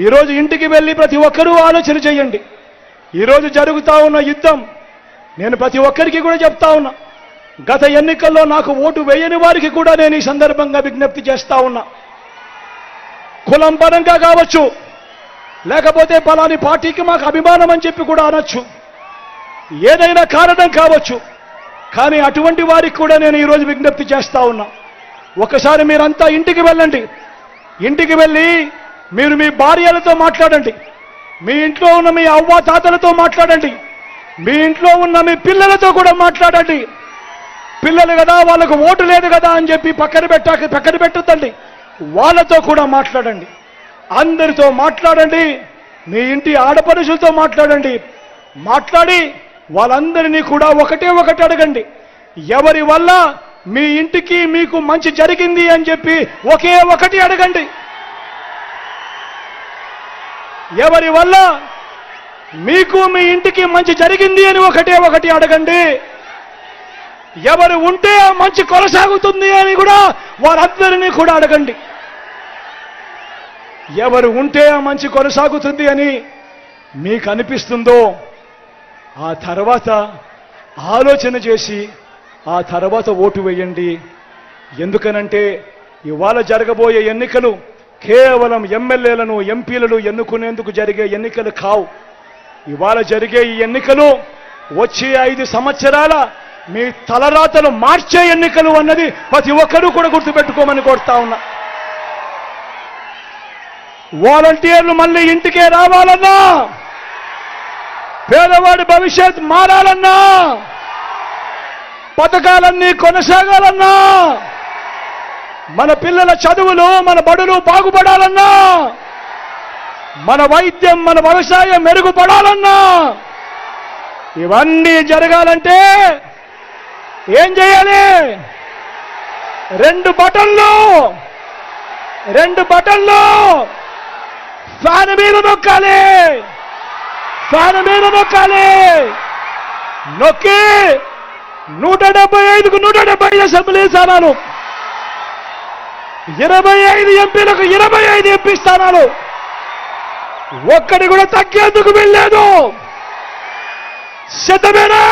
ఈరోజు ఇంటికి వెళ్ళి ప్రతి ఒక్కరూ ఆలోచన చేయండి. ఈరోజు జరుగుతా ఉన్న యుద్ధం నేను ప్రతి ఒక్కరికి కూడా చెప్తా ఉన్నా. గత ఎన్నికల్లో నాకు ఓటు వేయని వారికి కూడా నేను ఈ సందర్భంగా విజ్ఞప్తి చేస్తా ఉన్నా. కులం పరంగా కావచ్చు లేకపోతే పలాని పార్టీకి మాకు అభిమానం అని చెప్పి కూడా అనొచ్చు. ఏదైనా కారణం కావచ్చు కానీ అటువంటి వారికి కూడా నేను ఈరోజు విజ్ఞప్తి చేస్తా ఉన్నా. ఒకసారి మీరంతా ఇంటికి వెళ్ళండి. ఇంటికి వెళ్ళి మీరు మీ భార్యలతో మాట్లాడండి. మీ ఇంట్లో ఉన్న మీ అవ్వ తాతలతో మాట్లాడండి. మీ ఇంట్లో ఉన్న మీ పిల్లలతో కూడా మాట్లాడండి. పిల్లలు కదా వాళ్ళకు ఓటు లేదు కదా అని చెప్పి పక్కన పెట్టాక పక్కన పెట్టద్దండి. వాళ్ళతో కూడా మాట్లాడండి. అందరితో మాట్లాడండి. మీ ఇంటి ఆడపడుషులతో మాట్లాడండి. మాట్లాడి వాళ్ళందరినీ కూడా ఒకటే ఒకటి అడగండి. ఎవరి వల్ల మీ ఇంటికి మీకు మంచి జరిగింది అని చెప్పి ఒకే ఒకటి అడగండి. ఎవరి వల్ల మీకు మీ ఇంటికి మంచి జరిగింది అని ఒకటే ఒకటి అడగండి. ఎవరు ఉంటే మంచి కొనసాగుతుంది అని కూడా వారందరినీ కూడా అడగండి. ఎవరు ఉంటే మంచి కొనసాగుతుంది అని మీకు అనిపిస్తుందో ఆ తర్వాత ఆలోచన చేసి ఆ తర్వాత ఓటు వేయండి. ఎందుకనంటే ఇవాళ జరగబోయే ఎన్నికలు కేవలం ఎమ్మెల్యేలను ఎంపీలను ఎన్నుకునేందుకు జరిగే ఎన్నికలు కావు. ఇవాళ జరిగే ఈ ఎన్నికలు వచ్చే ఐదు సంవత్సరాల మీ తలరాతలు మార్చే ఎన్నికలు అన్నది ప్రతి ఒక్కరూ కూడా గుర్తుపెట్టుకోమని కోరుతా ఉన్నా. వాలంటీర్లు మళ్ళీ ఇంటికే రావాలన్నా పేదవాడి భవిష్యత్ మారాలన్నా పథకాలన్నీ కొనసాగాలన్నా మన పిల్లల చదువులు మన బడులు బాగుపడాలన్నా మన వైద్యం మన వ్యవసాయం మెరుగుపడాలన్నా ఇవన్నీ జరగాలంటే ఏం చేయాలి? రెండు బటన్లు రెండు బటన్లు ఫ్యాన్ మీద నొక్కాలి. ఫ్యాన్ మీద నొక్కాలి. నొక్కి నూట డెబ్బై ఐదుకు నూట డెబ్బై ఐదు అసెంబ్లీ స్థానాలు. ఇరవై ఐదు ఎంపీలకు ఇరవై ఐదు ఎంపీ స్థానాలు. ఒక్కడి కూడా తగ్గేందుకు వెళ్ళలేదు సిద్ధమేనా